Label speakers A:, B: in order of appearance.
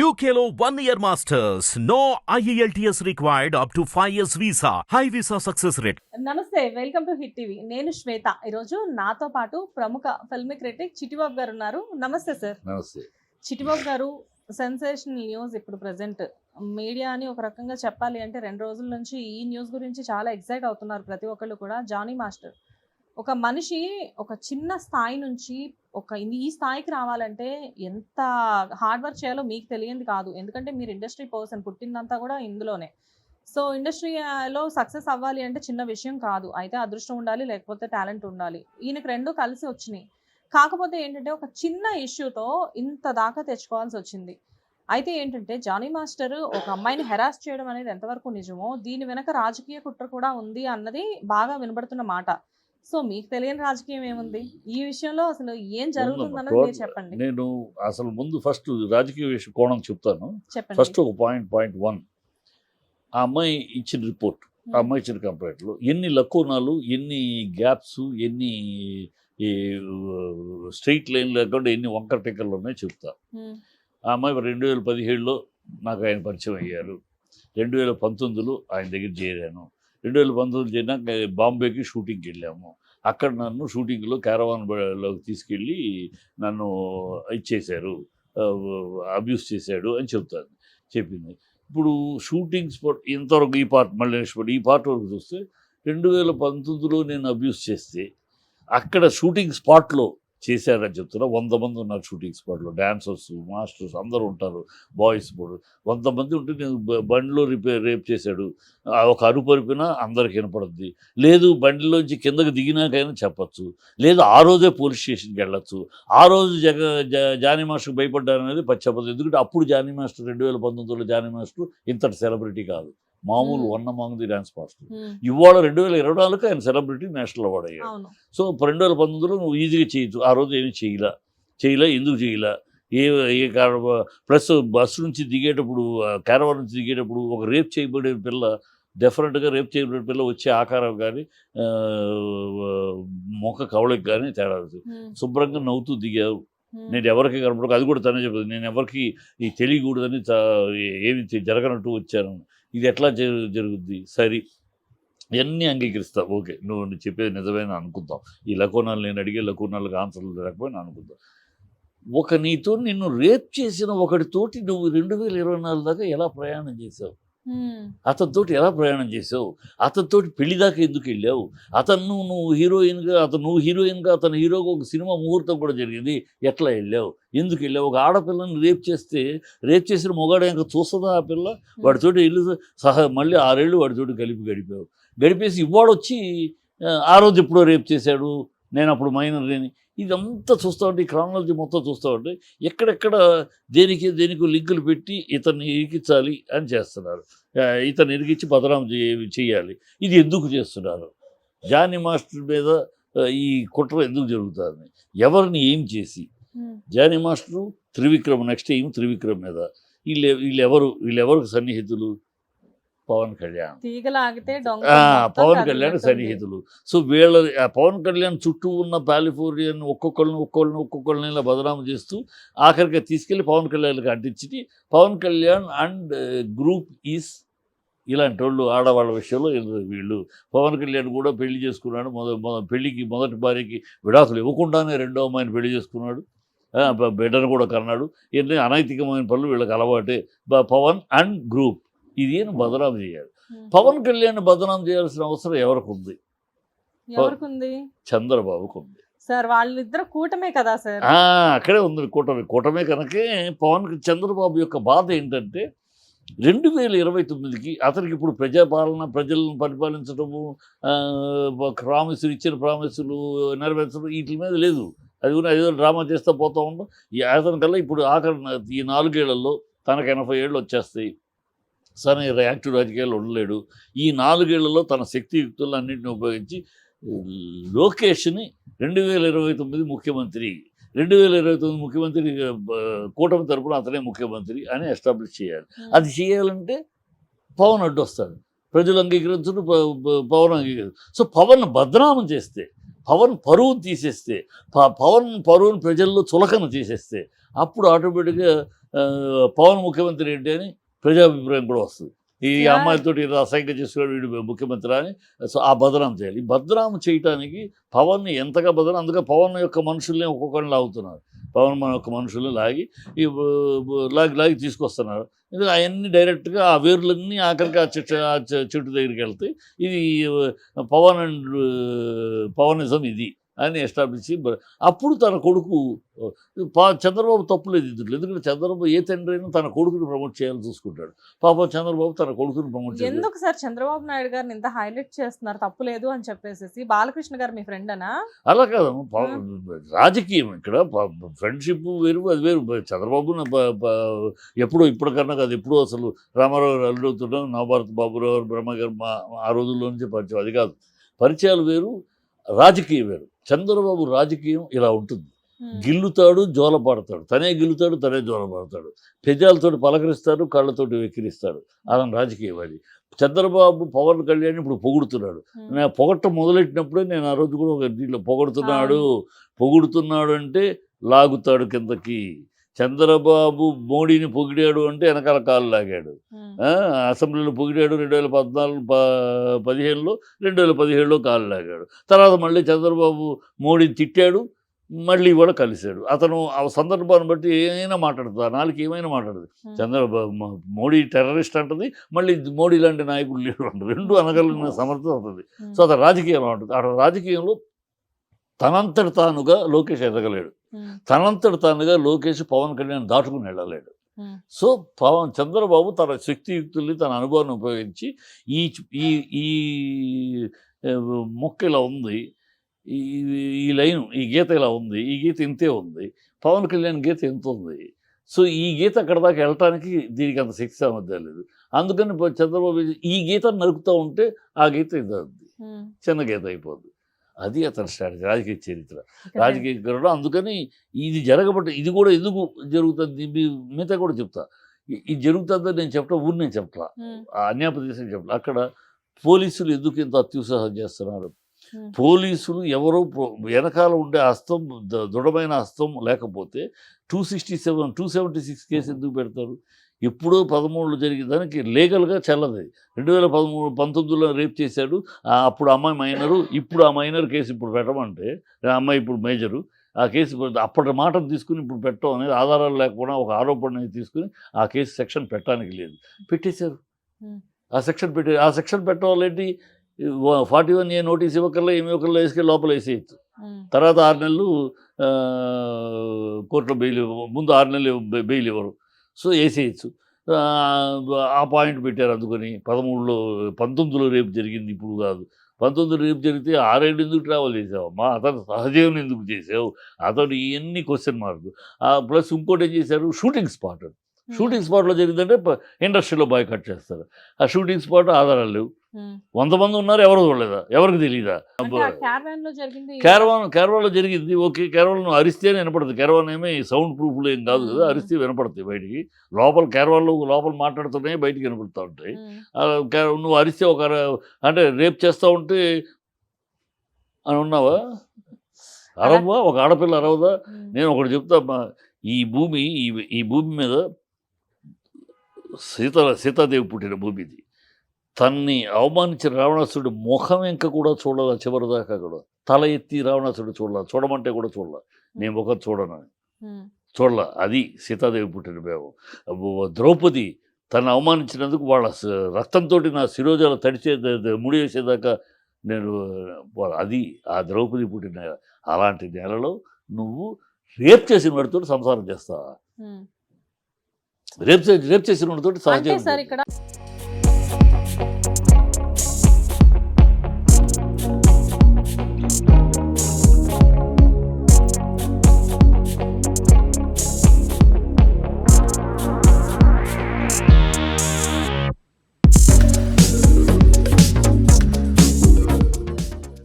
A: One year masters. No E IELTS required up to 5 years visa. High visa success rate.
B: నమస్తే welcome to hit TV. నేను శ్వేత. ఈరోజు నాతో పాటు ప్రముఖ film critic Chitibabu గారు ఉన్నారు. నమస్తే సార్
C: నమస్తే.
B: చిటిబాబు గారు సెన్సేషనల్ న్యూస్ ఇప్పుడు ప్రజెంట్ మీడియా అని ఒక రకంగా చెప్పాలి అంటే రెండు రోజుల నుంచి ఈ న్యూస్ గురించి చాలా ఎక్సైట్ అవుతున్నారు ప్రతి ఒక్కళ్ళు కూడా. జానీ మాస్టర్ ఒక మనిషి ఒక చిన్న స్థాయి నుంచి ఒక ఈ స్థాయికి రావాలంటే ఎంత హార్డ్ వర్క్ చేయాలో మీకు తెలియంది కాదు. ఎందుకంటే మీరు ఇండస్ట్రీ పర్సన్ పుట్టిందంతా కూడా ఇందులోనే. సో ఇండస్ట్రీలో సక్సెస్ అవ్వాలి అంటే చిన్న విషయం కాదు. అయితే అదృష్టం ఉండాలి లేకపోతే టాలెంట్ ఉండాలి. ఈయనకి రెండు కలిసి వచ్చినాయి. కాకపోతే ఏంటంటే ఒక చిన్న ఇష్యూతో ఇంత దాకా తెచ్చుకోవాల్సి వచ్చింది. అయితే ఏంటంటే జానీ మాస్టర్ ఒక అమ్మాయిని హెరాస్ చేయడం అనేది ఎంతవరకు నిజమో దీని వెనక రాజకీయ కుట్ర కూడా ఉంది అన్నది బాగా వినబడుతున్న మాట. సో మీకు తెలియని రాజకీయం ఏముంది? ఈ విషయంలో అసలు ఏం జరుగుతుందన్నది మీరు చెప్పండి.
C: నేను అసలు ముందు ఫస్ట్ రాజకీయ విషయం కోణం చెప్తాను. ఫస్ట్ ఒక పాయింట్ పాయింట్ వన్. ఆ అమ్మాయి ఇచ్చిన రిపోర్ట్ ఆ అమ్మాయి ఇచ్చిన కంప్లైంట్లో. ఎన్ని లకోనాలు ఎన్ని గ్యాప్స్ ఎన్ని ఈ స్ట్రైట్ లైన్ లేకుండా ఎన్ని వంకర టిక్కర్లు ఉన్నాయో చెప్తా. ఆ అమ్మాయి రెండు వేల పదిహేడులో నాకు ఆయన పరిచయం అయ్యారు. రెండు వేల పంతొమ్మిదిలో ఆయన దగ్గర చేరాను. రెండు వేల పంతొమ్మిది చేరినాక బాంబేకి షూటింగ్కి వెళ్ళాము. అక్కడ నన్ను షూటింగ్లో క్యారవాన్లోకి తీసుకెళ్ళి నన్ను ఇచ్చేశారు. అబ్యూస్ చేశాడు అని చెప్తాను చెప్పింది. ఇప్పుడు షూటింగ్ స్పాట్ ఇంతవరకు ఈ పార్ట్ మళ్ళీ ఈ పార్ట్ వరకు చూస్తే రెండు వేల పంతొమ్మిదిలో నేను అబ్యూస్ చేస్తే అక్కడ షూటింగ్ స్పాట్లో చేశారని చెప్తున్నా. వంద మంది ఉన్నారు షూటింగ్ స్పాట్లో. డాన్సర్స్ మాస్టర్స్ అందరూ ఉంటారు. బాయ్స్ ఇప్పుడు వంద మంది ఉంటే నేను బండిలో రిపేర్ రేప్ చేశాడు. ఒక అరుపు అరిపినా అందరికి వినపడుద్ది. లేదు బండిలోంచి కిందకి దిగినాకైనా చెప్పచ్చు. లేదు ఆ రోజే పోలీస్ స్టేషన్కి వెళ్ళొచ్చు. ఆ రోజు జగ జానీ మాస్టర్ భయపడ్డారు అనేది పచ్చబద్దు ఎందుకంటే అప్పుడు జానీ మాస్టర్ రెండు వేల పంతొమ్మిదిలో జానీ మాస్టర్ ఇంతటి సెలబ్రిటీ కాదు. మామూలు. One among the dance master. ఇవాళ రెండు వేల ఇరవై నాలుగు ఆయన సెలబ్రిటీ నేషనల్ అవార్డు అయ్యాడు. సో రెండు వేల పంతొమ్మిదిలో నువ్వు ఈజీగా చేయొచ్చు. ఆ రోజు ఏమీ చేయలే. చేయలే ఎందుకు చేయలే? ఏ ఏ కారణం ప్లస్ బస్సు నుంచి దిగేటప్పుడు క్యారవాన్ నుంచి దిగేటప్పుడు ఒక రేప్ చేయబడే పిల్ల డెఫినెట్గా రేప్ చేయబడే పిల్ల వచ్చే ఆకారం కానీ ముఖ కవళకి కానీ తేడా శుభ్రంగా నవ్వుతూ దిగావు. నేను ఎవరికి కనపడక అది కూడా తనే చెప్పదు. నేను ఎవరికి ఈ తెలియకూడదని ఏమి జరగనట్టు వచ్చాను. ఇది ఎట్లా జరు జరుగుద్ది? సరే. ఇవన్నీ అంగీకరిస్తా. ఓకే. నువ్వు నువ్వు చెప్పేది నిజమైన అనుకుందాం. ఈ లకోనాలు నేను అడిగే లకోనాలకు ఆన్సర్లు లేకపోయినా అనుకుందాం. ఒక నీతో నిన్ను రేప్ చేసిన ఒకటితోటి నువ్వు రెండు వేల ఇరవై నాలుగు దాకా ఎలా ప్రయాణం చేసావు? అతనితోటి ఎలా ప్రయాణం చేసావు? అతనితోటి పెళ్ళి దాకా ఎందుకు వెళ్ళావు? అతను నువ్వు హీరోయిన్గా అతను నువ్వు హీరోయిన్గా అతను హీరోగా ఒక సినిమా ముహూర్తం కూడా జరిగింది. ఎట్లా వెళ్ళావు? ఎందుకు వెళ్ళావు? ఒక ఆడపిల్లని రేప్ చేస్తే రేప్ చేసిన మొగాడు ఇంకా చూస్తుందా ఆ పిల్ల? వాడితోటి ఇల్లు సహా మళ్ళీ ఆరేళ్ళు వాడితోటి కలిపి గడిపావు. గడిపేసి ఇవాడు వచ్చి ఆ, ఆ రోజు ఎప్పుడో రేప్ చేశాడు? నేను అప్పుడు మైనర్ లేని. ఇదంతా చూస్తూ ఉంటే ఈ క్రానాలజీ మొత్తం చూస్తూ ఉంటే ఎక్కడెక్కడ దేనికి దేనికి లింకులు పెట్టి ఇతన్ని ఇరికించాలి అని చేస్తున్నారు. ఇతను ఇరికించి బదనాం చేయ చేయాలి. ఇది ఎందుకు చేస్తున్నారు? జానీ మాస్టర్ మీద ఈ కుట్ర ఎందుకు జరుగుతుంది? ఎవరిని ఏం చేసి? జానీ మాస్టరు త్రివిక్రమ్ నెక్స్ట్ ఏం త్రివిక్రమ్ మీద? వీళ్ళు వీళ్ళెవరు వీళ్ళెవరికి సన్నిహితులు? పవన్ కళ్యాణ్. పవన్ కళ్యాణ్. సన్నిహితులు సో వీళ్ళ పవన్ కళ్యాణ్ చుట్టూ ఉన్న పాలిఫోరియన్ ఒక్కొక్కరిని ఒక్కొక్కరిని ఒక్కొక్కరిని ఇలా బదనాము చేస్తూ ఆఖరికి తీసుకెళ్ళి పవన్ కళ్యాణ్కి అంటించి Pawan Kalyan and group is ఇలాంటి వాళ్ళు ఆడవాళ్ళ విషయంలో వీళ్ళు- పవన్ కళ్యాణ్ కూడా పెళ్ళి చేసుకున్నాడు. మొద మొద- పెళ్ళికి మొదటి భార్యకి విడాకులు ఇవ్వకుండానే రెండో అమ్మాయిని పెళ్ళి చేసుకున్నాడు. బిడ్డను కూడా కన్నాడు. ఇవన్నీ అనైతికమైన పనులు వీళ్ళకి అలవాటే. Pawan and group. ఇది అని బదనాము చేయాలి. పవన్ కళ్యాణ్ బదనాం చేయాల్సిన అవసరం ఎవరికి ఉంది చంద్రబాబుకు ఉంది
B: సార్ వాళ్ళిద్దరు కూటమే కదా సార్.
C: అక్కడే ఉంది కూటమి. కూటమే కనుకే పవన్ చంద్రబాబు యొక్క బాధ ఏంటంటే రెండు వేల ఇరవై తొమ్మిదికి అతనికి ఇప్పుడు ప్రజాపాలన ప్రజలను పరిపాలించడము ప్రామిసులు ఇచ్చిన ప్రామిసులు నెరవేర్చడం వీటి మీద లేదు. అది కూడా ఏదో డ్రామా చేస్తూ పోతూ ఉండడం ఈ అతనికల్లా ఇప్పుడు ఆఖరి ఈ నాలుగేళ్ళలో తనకు ఎనభై ఏళ్ళు వచ్చేస్తాయి. సరే యాక్టివ్ రాజకీయాలు ఉండలేడు. ఈ నాలుగేళ్ళలో తన శక్తియుక్తులన్నింటినీ ఉపయోగించి లోకేష్ని రెండు వేల ఇరవై తొమ్మిది ముఖ్యమంత్రి రెండు వేల ఇరవై తొమ్మిది ముఖ్యమంత్రి కూటమి తరపున అతనే ముఖ్యమంత్రి అని ఎస్టాబ్లిష్ చేయాలి. అది చేయాలంటే పవన్ అడ్డు వస్తాడు. ప్రజలు ప- పవన్ అంగీకరించు సో పవన్ బదనామం చేస్తే పవన్ పరువు తీసేస్తే ప- పవన్ పరువును ప్రజల్లో చులకన చేసేస్తే అప్పుడు ఆటోమేటిక్గా పవన్ ముఖ్యమంత్రి ఏంటి అని ప్రజాభిప్రాయం కూడా వస్తుంది. ఈ. అమ్మాయితో ఇలా అసహ్యంగా చేస్తున్నాడు వీడు ముఖ్యమంత్రి అని. సో ఆ బదనాం చేయాలి. ఈ బదనాం చేయటానికి పవన్ని ఎంతగా బదనాం అందుకే పవన్ యొక్క మనుషుల్ని ఒక్కొక్కరిని లాగుతున్నారు. పవన్ మన యొక్క మనుషుల్ని లాగి ఈ లాగి లాగి తీసుకొస్తున్నారు. ఎందుకంటే అవన్నీ డైరెక్ట్గా ఆ వేర్లన్నీ ఆఖరికి ఆ చెట్టు ఆ చెట్టు దగ్గరికి వెళ్తాయి ఇది పవన్ అండ్ పవనిజం ఇది. అని ఎస్టాబ్లిష్ అప్పుడు తన కొడుకు పా- చంద్రబాబు తప్పులేదు ఇందులో ఎందుకంటే చంద్రబాబు ఏ తండ్రి అయినా తన కొడుకుని ప్రమోట్ చేయాలని చూసుకుంటాడు. పాపం చంద్రబాబు తన కొడుకుని ప్రమోట్ చేయాలి
B: ఎందుకు సార్ చంద్రబాబు నాయుడు గారిని ఇంత హైలైట్ చేస్తున్నారు? తప్పు లేదు అని చెప్పేసి బాలకృష్ణ గారు మీ ఫ్రెండ్ అనా?
C: అలా కాదు. రాజకీయం ఇక్కడ. ఫ్రెండ్షిప్ వేరు అది వేరు. చంద్రబాబు ఎప్పుడో ఇప్పటికన్నా కాదు. ఎప్పుడో అసలు రామారావు గారు అల్లుడుతున్నాం నవభారత్ బాబురావు బ్రహ్మ గారు మా ఆ రోజుల్లో నుంచి పరిచయం. అది కాదు. పరిచయాలు వేరు రాజకీయం వేరు. చంద్రబాబు రాజకీయం ఇలా ఉంటుంది. గిల్లుతాడు జోల పడతాడు. తనే గిల్లుతాడు తనే జోల పడతాడు. పెజాలతోటి పలకరిస్తాడు కళ్ళతోటి వెక్కిరిస్తాడు. అతను రాజకీయం అది. చంద్రబాబు పవన్ కళ్యాణ్ ఇప్పుడు పొగుడుతున్నాడు. నేను పొగట్టం మొదలెట్టినప్పుడే నేను ఆ రోజు కూడా ఒక దీంట్లో పొగడుతున్నాడు. పొగుడుతున్నాడు అంటే లాగుతాడు కిందకి. చంద్రబాబు మోడీని పొగిడాడు అంటే వెనకాల కాలు లాగాడు. ఆ, అసెంబ్లీలో పొగిడాడు రెండు వేల పద్నాలుగు ప- పదిహేనులో రెండు వేల పదిహేడులో కాలు లాగాడు. తర్వాత మళ్ళీ చంద్రబాబు మోడీని తిట్టాడు మళ్ళీ కూడా కలిశాడు. అతను ఆ సందర్భాన్ని బట్టి ఏమైనా మాట్లాడుతుంది నాలుగు ఏమైనా మాట్లాడుతుంది. చంద్రబాబు మోడీ టెర్రరిస్ట్ అంటుంది మళ్ళీ మోడీ లాంటి నాయకుడు లేడు అంటారు రెండు అనగలిగిన సమర్థత ఉంటుంది. సో అతను రాజకీయం ఉంటుంది? అక్కడ రాజకీయంలో తనంతటి తానుగా లోకేష్ ఎదగలేడు. తనంతటి తానుగా లోకేష్ పవన్ కళ్యాణ్ దాటుకుని వెళ్ళలేడు. సో పవన్ చంద్రబాబు తన శక్తియుక్తుల్ని తన అనుభవాన్ని ఉపయోగించి ఈ ఈ ఈ మొక్క ఇలా ఉంది. ఈ ఈ లైన్ ఈ గీత ఇలా ఉంది. ఈ గీత ఇంతే ఉంది. పవన్ కళ్యాణ్ గీత ఎంత ఉంది. సో ఈ గీత అక్కడ దాకా వెళ్ళటానికి దీనికి అంత శక్తి సామర్థ్యం లేదు. అందుకని చంద్రబాబు ఈ గీత నరుకుతూ ఉంటే ఆ గీత ఇది చిన్న గీత అయిపోద్ది. అది అతని స్ట్రాటజీ రాజకీయ చరిత్ర. రాజకీయ గరుడు అందుకని ఇది జరగబట్టి ఇది కూడా ఎందుకు జరుగుతుంది? మీ- మిగతా కూడా చెప్తా. ఇది జరుగుతుందని నేను చెప్తా ఊరు నేను చెప్తా అన్యాపదేశం చెప్పలా అక్కడ పోలీసులు ఎందుకు ఇంత అత్యుత్సాహం చేస్తున్నారు? పోలీసులు ఎవరో వెనకాల ఉండే హస్తం దృఢమైన హస్తం లేకపోతే two sixty seven two seventy six case ఎందుకు పెడతారు? ఎప్పుడో పదమూడులో జరిగిన దానికి లీగల్గా చెల్లదు. రెండు వేల పదమూడు పంతొమ్మిదిలో రేప్ చేశాడు. అప్పుడు అమ్మాయి మైనరు ఇప్పుడు ఆ మైనర్ కేసు ఇప్పుడు పెట్టమంటే అమ్మాయి ఇప్పుడు మేజరు ఆ కేసు అప్పటి మాటను తీసుకుని ఇప్పుడు పెట్టడం అనేది ఆధారాలు లేకపోయినా ఒక ఆరోపణ తీసుకుని ఆ కేసు సెక్షన్ పెట్టడానికి లేదు. పెట్టేశారు. ఆ సెక్షన్ పెట్టి ఆ సెక్షన్ ఏంటి? ఫార్టీ వన్ ఏ నోటీస్ ఇవ్వకల్లా ఏమి ఇవ్వకల్లా వేసుకెళ్ళి లోపల వేసేయచ్చు. తర్వాత ఆరు నెలలు కోర్టులో బెయిల్ ఇవ్వ- ముందు ఆరు నెలలు బెయిల్ ఇవ్వరు. సో వేసేయచ్చు ఆ, పాయింట్ పెట్టారు అందుకని. పదమూడులో పంతొమ్మిదిలో రేపు జరిగింది ఇప్పుడు కాదు. పంతొమ్మిదిలో రేపు జరిగితే ఆరేడు ఎందుకు ట్రావెల్ చేసావమ్మా అతను సహజీవనం ఎందుకు చేసావు? అతను ఇవన్నీ క్వశ్చన్ మార్క్ ప్లస్ ఇంకోటి ఏం చేశారు? షూటింగ్ స్పాట్ షూటింగ్ స్పాట్లో జరిగిందంటే ఇండస్ట్రీలో బాయ్ కట్ చేస్తారు. ఆ షూటింగ్ స్పాట్ ఆధారాలు లేవు. వంద మంది ఉన్నారు ఎవరు చూడలేదా? ఎవరికి తెలియదా
B: క్యారవాన్లో జరిగింది
C: క్యారవాన్ క్యారవాన్లో జరిగింది ఓకే క్యారవాన్ నువ్వు అరిస్తేనే వినపడుతుంది క్యారవాన్ ఏమీ సౌండ్ ప్రూఫ్లు ఏం కాదు కదా
B: మ్మ్.
C: అరిస్తే వినపడతాయి బయటికి. లోపల క్యారవాన్లో లోపల మాట్లాడుతున్నాయి బయటికి వినపడుతూ ఉంటాయి. నువ్వు అరిస్తే ఒక అంటే రేప్ చేస్తూ ఉంటే అని ఉన్నావా? అరవా ఒక ఆడపిల్ల అరవదా నేను ఒకటి చెప్తా ఈ భూమి ఈ ఈ భూమి మీద సీత సీతాదేవి పుట్టిన భూమి ఇది తన్ని అవమానించిన రావణాసురుడు ముఖం వెంక కూడా చూడాల చివరిదాకా కూడా. తల ఎత్తి రావణాసురుడు చూడాల చూడమంటే కూడా చూడాల. నేను ముఖం చూడను. చూడాల. అది సీతాదేవి పుట్టిన మేము. ద్రౌపది తను అవమానించినందుకు వాళ్ళ రక్తంతో నా శిరోజాలు తడిచే ముడి వేసేదాకా నేను అది ఆ ద్రౌపది పుట్టిన. అలాంటి నేలలో నువ్వు రేప్ చేసిన వాడితో సంసారం చేస్తావా. రేప్ రేప్ చేసిన
B: సార్
C: చేస్తావా?
B: ఇక్కడ